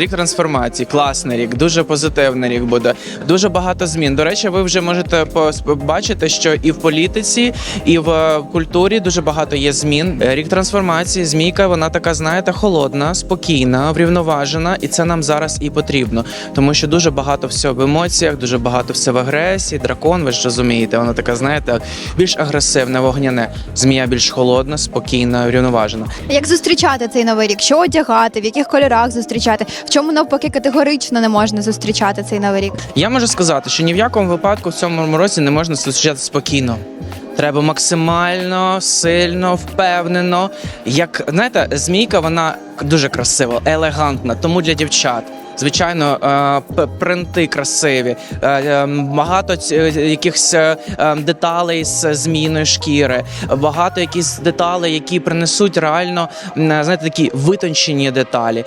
Рік трансформації, класний рік, дуже позитивний рік буде. Дуже багато змін. До речі, ви вже можете побачити, що і в політиці, і в е, культурі дуже багато є змін. Е, Рік трансформації, змійка, вона така, знаєте, холодна, спокійна, врівноважена, і це нам зараз і потрібно, тому що дуже багато всього в емоціях, дуже багато всього в агресії. Дракон, ви ж розумієте, вона така, знаєте, більш агресивне, вогняне. Змія більш холодна, спокійна, врівноважена. Як зустрічати цей новий рік? Що одягати, в яких кольорах зустрічати? Чому навпаки категорично не можна зустрічати цей новий рік? Я можу сказати, що ні в якому випадку в цьому році не можна зустрічати спокійно. Треба максимально сильно, впевнено. Як знаєте, змійка вона дуже красива, елегантна, тому для дівчат. Звичайно, е, принти красиві, е, е, багато якихось деталей з зміною шкіри, багато якісь деталей, які принесуть реально знаєте, такі витончені деталі.